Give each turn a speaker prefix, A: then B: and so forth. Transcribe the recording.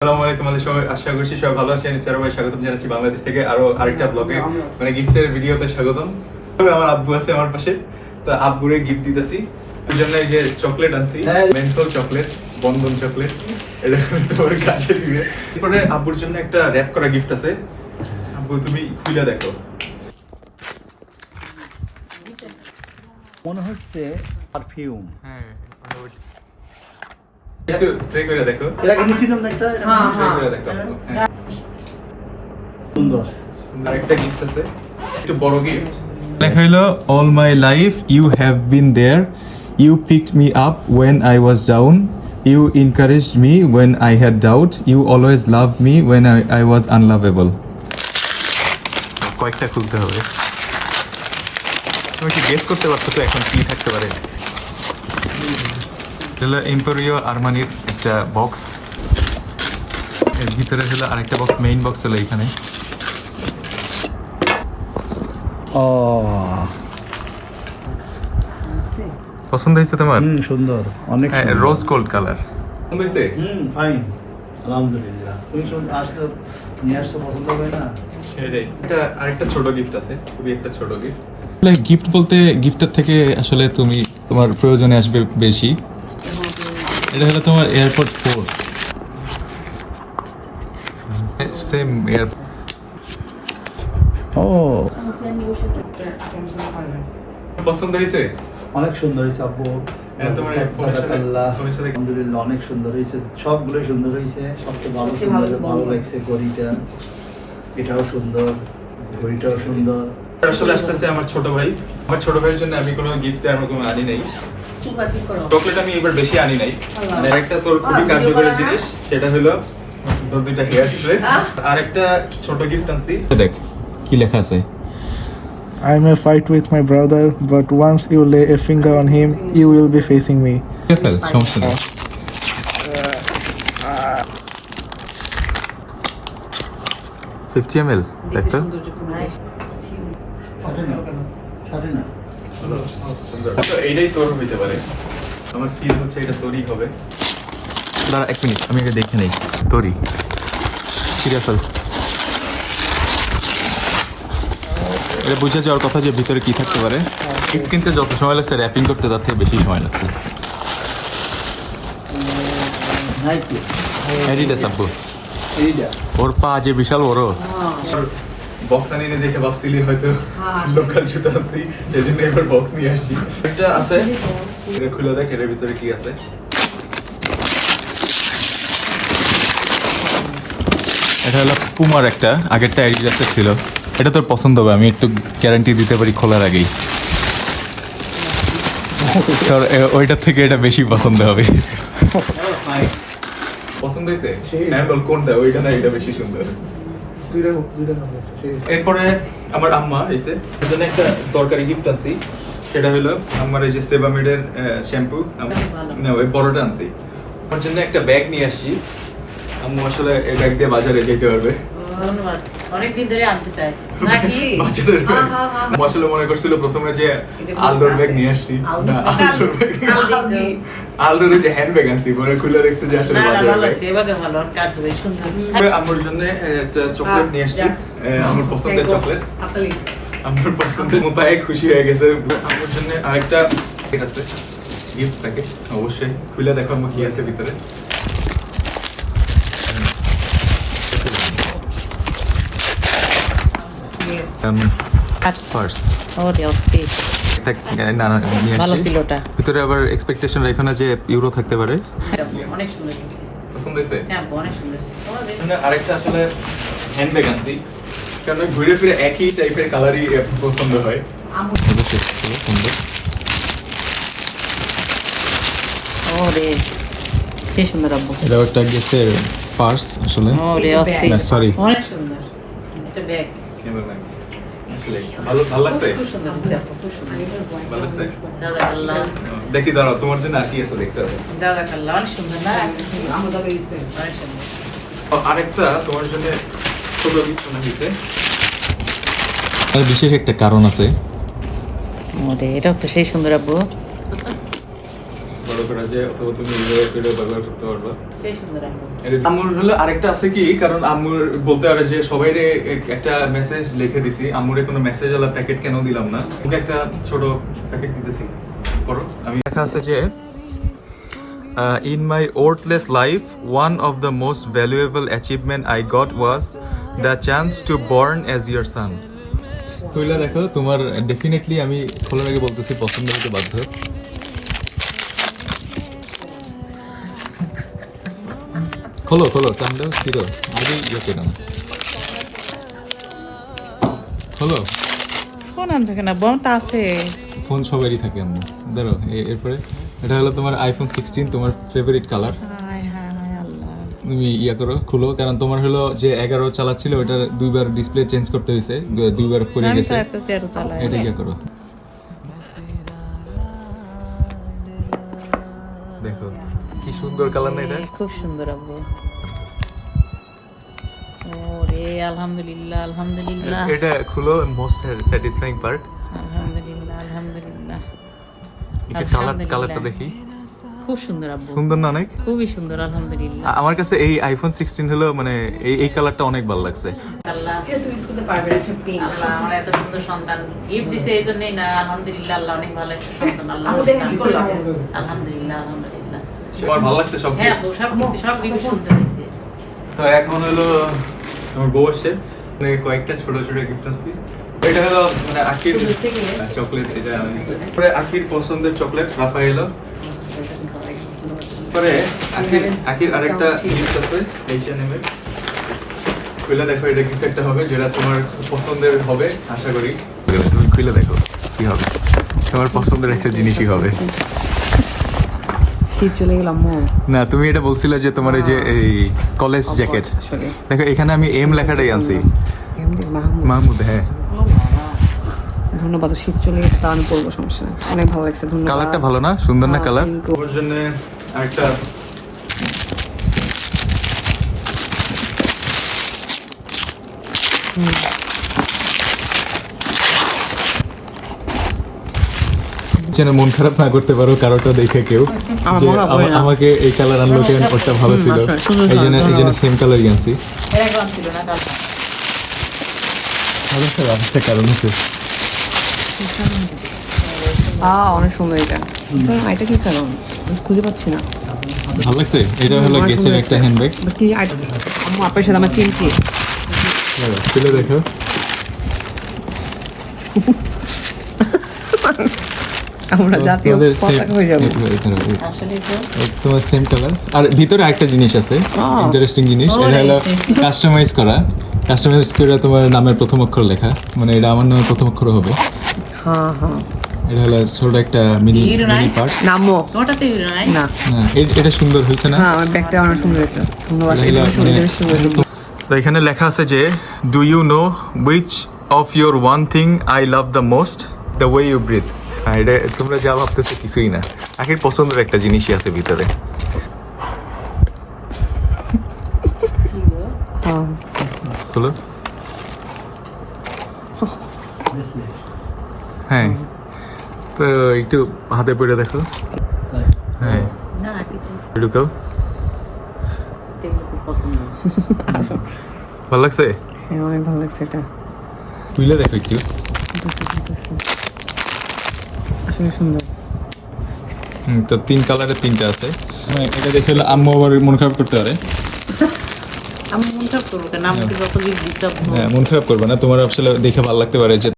A: আসসালামু আলাইকুম আমাদের সবাই আশা করছি সবাই ভালো আছেন। স্যার ভাই স্বাগতম জানাচ্ছি বাংলাদেশ থেকে আরও আরেকটা ব্লগে মানে গিফটের ভিডিওতে স্বাগতম। তবে আমার আব্বু আছে আমার পাশে তো আব্বুরে গিফট দিতেছি। ওই জন্য এই যে চকলেট আনছি
B: হ্যাঁ।
A: মেন্থল চকলেট বন্ধন চকলেট এটা তোমার কাছে দিবে এরপরে আব্বুর জন্য একটা র‍্যাপ করা গিফট আছে। আব্বু তুমি খুলে দেখো।
B: মনে হচ্ছে পারফিউম
A: হ্যাঁ। একটু স্প্রে করে দেখো।
B: এর আগে নিয়েছিলাম না একটা?
C: হ্যাঁ,
A: স্প্রে করে দেখো আব্বু।
B: সুন্দর।
A: আরেকটা গিফট আছে। একটু বড় গিফট লেখা হইল all my life you have been there you picked me up when I was down you encouraged me when I had doubt you always love me when I I was unlovable কয়েকটা খুলতে হবে। তুমি কি guess করতে পারতেছো এখন কি থাকতে পারে? হলো এম্পোরিও আরমানির একটা বক্স এর ভিতরে হলো আরেকটা বক্স মেইন বক্স হলো এখানে।
B: ও।
A: পছন্দ হয়েছে তোমার?
B: হুম সুন্দর। অনেক
A: হ্যাঁ রোজ গোল্ড কালার পছন্দ হয়েছে?
B: হুম ফাইন আলহামদুলিল্লাহ। তুমি শুন আসলে নিয়ে আসতে পছন্দ হবে না?
A: একটা আরেকটা ছোট গিফট আছে খুবই একটা ছোট গিফট গিফট বলতে গিফটের থেকে আসলে তুমি তোমার প্রয়োজনে আসবে বেশি। এটা হলো তোমার এয়ারপোর্ট ফোর সেম এয়ার
B: ও।
A: পছন্দ হয়েছে?
B: অনেক সুন্দর হয়েছে আব্বু।
A: হ্যাঁ, তোমার এই ফোনের সাথে-
B: জাযাকাল্লাহ।
A: ফোনের সাথে-
B: আলহামদুলিল্লাহ অনেক সুন্দর হয়েছে। সবগুলোই সুন্দর হয়েছে। সবচেয়ে ভালো সুন্দর
C: ভালো
B: ভালো লাগছে ঘড়িটা। এটাও সুন্দর ঘড়িটাও সুন্দর।
A: আসলে আসতেছে আমার ছোট ভাই। আমার ছোট ভাইয়ের জন্য আমি কোনো গিফট কোনো আনি নাই। চকলেট আমি এবার বেশি আনি নাই। আর একটা তোর খুবই কার্যকরী জিনিস সেটা হলো তোর দুইটা হেয়ার স্প্রে আর একটা ছোট গিফট আনছি। দেখ কি লেখা আছে?
D: I may fight with my brother, but once you lay a finger on him, you will be facing me.
A: সমস্যা নেই ফিফটি এম এল দেখ এইটাই তোর হইতে পারে। আমার ফিল হচ্ছে এটা তোরই হবে। দাঁড়া এক মিনিট আমি আগে দেখে নেই। তোরই। সিরিয়াস এটা বুঝে যাওয়ার কথা যে ভিতরে কি থাকতে পারে। গিফট কিনতে যত সময় লাগছে র্যাপিং করতে তার থেকে বেশি সময় লাগছে।
B: নাইকি
A: অ্যাডিডাস আব্বু। ওর পা যে বিশাল বড়। বক্স আনি দেখে ভাবছিলি হয়তো
C: হ্যাঁ,
A: লোকাল জুতো আনছি সেই জন্য এবার বক্স নিয়ে আসছি। এটা আছে। এটা খুলে দেখ এটার ভিতরে কি আছে। এটা হলো পুমার একটা আগেরটা অ্যাডিডাসের ছিল। এটা তোর পছন্দ হবে আমি একটু গ্যারান্টি দিতে পারি খোলার আগেই। তোর থেকে এটা বেশি পছন্দ হবে। পছন্দ হয়েছে? হ্যাঁ কোনটা? ওইটা না এটা বেশি সুন্দর। এরপরে আমার আম্মা এসে ওর জন্য একটা দরকারি গিফট আনছি। সেটা হলো আমার এই যে সেবামেডের শ্যাম্পু না ওই বড়টা আনছি। আমার জন্য একটা ব্যাগ নিয়ে আসছি। আম্মু আসলে এই ব্যাগ দিয়ে বাজারে যেতে পারবে।
E: ধন্যবাদ। অনেকদিন ধরে আনতে চাই। নাকি?
A: বাজারের ব্যাগ
C: আহা, আহা।
A: আম্মু আসলে মনে করছিল প্রথমে যে আলদোর ব্যাগ নিয়ে আসছি।
C: আলদোর ব্যাগ।
A: আলদোর ব্যাগ
E: আলদি।
A: আলদোর যে হ্যান্ড ব্যাগ আনছি পরে খুলে দেখছি যে আসলে
E: না না
A: বাজারের
E: ভালো
A: ব্যাগ
E: আছে এবারে ভালো আর কাজ হবে সুন্দর।
A: তারপরে জন্য চকলেট নিয়ে আসছি। আমার পছন্দের চকলেট আমার পছন্দের মোতায়ে খুশি হয়ে গেছে। আমার জন্য আরেকটা এটা আছে গিফট থাকে অবশ্যই। খুলে দেখো আমার কি আছে ভিতরে। পার্স
E: ওরে অস্থির।
A: না না
E: ভালো ছিল ওটা।
A: ভিতরে আবার এক্সপেকটেশন রেখো না যে ইউরো থাকতে পারে।
E: অনেক সুন্দর
A: পছন্দ হয়েছে?
E: হ্যাঁ অনেক সুন্দর হয়েছে। তোমার বেশ-
A: আরেকটা আসলে হ্যান্ডব্যাগ আনছি। কারণ ঘুরে ফিরে একই টাইপের কালারই পছন্দ হয়। সুন্দর।
E: ওরে সে সুন্দর আব্বু।
A: এটা একটা গেছে পার্স আসলে।
E: ওরে অস্থির।
A: সরি
E: অনেক সুন্দর। এটা ব্যাগ
A: আসলে ভালো ভালো লাগছে?
E: খুব সুন্দর হয়েছে আপু খুব সুন্দর
A: ভালো লাগছে?
E: জাজাকাল্লাহ।
A: দেখি দাঁড়াও তোমার জন্য আর কি আছে দেখতে হবে।
E: না?
A: আরেকটা তোমার জন্য ছোট গিফট শোনা দিতে বিশেষ একটা কারণ আছে।
E: এটাও তো সেই সুন্দর আব্বু।
A: বড় করা যায় অথবা তুমি এইভাবে ব্যবহার করতে পারবা।
E: সেই সুন্দর
A: আম্মুর হলো আরেকটা আছে কি কারণ আম্মুর বলতে পারে যে সবাইরে এক- একটা মেসেজ লিখে দিছি আম্মুরে কোনো মেসেজ ওলা প্যাকেট কেন দিলাম না? ওকে একটা ছোট প্যাকেট দিতেছি। পড়ো। আমি লেখা আছে যে in my worthless life one of the most valuable achievement I got was the chance to born as your son কইলা দেখো তোমার ডেফিনেটলি আমি খোলার আগে বলতেছি পছন্দ হতে বাধ্য। খোলো খোলো টানটা ছিল আগে ইয়ে করো না খোলো
E: ফোন আনছো কেন? বমটা আছে।
A: ফোন সবারই থাকে আম্মু। ধরো এরপরে এটা হলো তোমার আইফোন সিক্সটিন তোমার ফেভারিট কালার তুমি ইয়া করো খুলো কারণ তোমার হলো যে এগারো চালাচ্ছিল ওটা দুইবার ডিসপ্লে চেঞ্জ করতে হয়েছে দুইবার পড়ে গেছে। এটা ইয়া করো। সুন্দর কালার না এটা?
E: খুব সুন্দর আব্বু। ওরে আলহামদুলিল্লাহ আলহামদুলিল্লাহ।
A: এটা খুলো মোস্ট স্যাটিসফাইং পার্ট
E: আলহামদুলিল্লাহ আলহামদুলিল্লাহ।
A: কালার কালারটা দেখি।
E: খুব সুন্দর আব্বু।
A: সুন্দর না অনেক?
E: খুবই সুন্দর আলহামদুলিল্লাহ।
A: আমার কাছে এই আইফোন সিক্সটিন হলো মানে এই এই কালারটা অনেক ভালো লাগছে।
E: আল্লাহ
C: তুই স্কুলে পারবে
E: আল্লাহ আমার এত সুন্দর সন্তান। গিফট দিছে এই জন্যই না আলহামদুলিল্লাহ আল্লাহ অনেক ভালো একটা সন্তান আল্লাহ? আলহামদুলিল্লাহ আলহামদুলিল্লাহ।
A: আমার ভালো লাগছে সব
E: হ্যাঁ সব কিছু সব কিছু শুনতে হয়েছে
A: তো এখন হলো আমার বউ আসছে। মানে কয়েকটা ছোট ছোট গিফট আনছি। এটা হলো মানে আখির চকলেট এটা পরে আখির পছন্দের চকলেট রাফায়েলো। পরে আখির আখির আরেকটা গিফট আছে এইচএনএম এর। খুলে দেখো এটা কিছু একটা হবে যেটা তোমার পছন্দের হবে আশা করি। তুমি খুলে দেখো কি হবে? তোমার পছন্দের একটা জিনিসই হবে।
C: শীত চলে গেলাম মো।
A: না তুমি এটা বলছিলে যে তোমার এই যে এই কলেজ জ্যাকেট দেখো এখানে আমি এম লেখাটাই আনছি।
C: মাহমুদ।
A: হ্যাঁ।
C: ধন্যবাদ শীত চলে গেছে তা আমি পড়ব সমস্যা অনেক ভালো লাগছে ধন্যবাদ।
A: কালারটা ভালো না? সুন্দর না
C: হ্যাঁ,
A: কালার
C: pink।
A: ওর জন্য আরেকটা যেন মন খারাপ না করতে পারো কারোটা দেখে কেউ
C: হয়।
A: আমাকে এই কালার আনলো কেন ওটা ভালো ছিল। এই জন্য এই জন্য সেম কালারই আনছি। একটা কারণ আছে
C: অনেক সুন্দর এটা। এটা কি কারণ আমি খুঁজে পাচ্ছি না।
A: ভালো লাগছে? এটা হলো গেসের একটা
C: লাগছে।
A: হ্যান্ডব্যাগ
C: কি আম্মু আপনার সাথে আমার চিনছি।
A: দেখো।
C: আমরা জাতীয় পতাকা হয়ে যাব।
A: তোমার সেম কালার আর ভিতরে একটা জিনিস আছে ইন্টারেস্টিং জিনিস এটা হলো কাস্টমাইজ করা। কাস্টমাইজ করে তোমার নামের প্রথম অক্ষর লেখা মানে এটা আমার নামের প্রথম অক্ষর হবে।
C: হ্যাঁ হ্যাঁ।
A: এটা হলো ছোট একটা মিনি মিনি পার্টস
C: নামো।
E: তোমারটাতে নাই?
C: না।
A: এটা সুন্দর হয়েছে না?
C: হ্যাঁ আমার ব্যাগটা অনেক সুন্দর হয়েছে। ধন্যবাদ
A: মানে-। তো এখানে লেখা আছে যে do you know which of your one thing I love the most the way you breathe হ্যাঁ এটা তোমরা যা ভাবতেছো কিছুই না। আখির পছন্দের একটা জিনিসই আছে ভিতরে।
C: হ্যাঁ
A: হলো হ্যাঁ। তো একটু হাতে পড়ে দেখো। হ্যাঁ।
E: না
A: ঢুকাও ভালো লাগছে?
C: হ্যাঁ অনেক ভালো লাগছে এটা।
A: তুইলে দেখো একটু।
C: আসলে সুন্দর।
A: হুম, তো তিন কালারের তিনটা আছে। হ্যাঁ এটা দেখে হলো আম্মু আবার মন খারাপ করতে পারে।
E: আমি মন খারাপ করব কেন? আমাকে যত দিচ্ছে
A: হ্যাঁ মন খারাপ করবে না। তোমার আসলে দেখে ভালো লাগতে পারে যে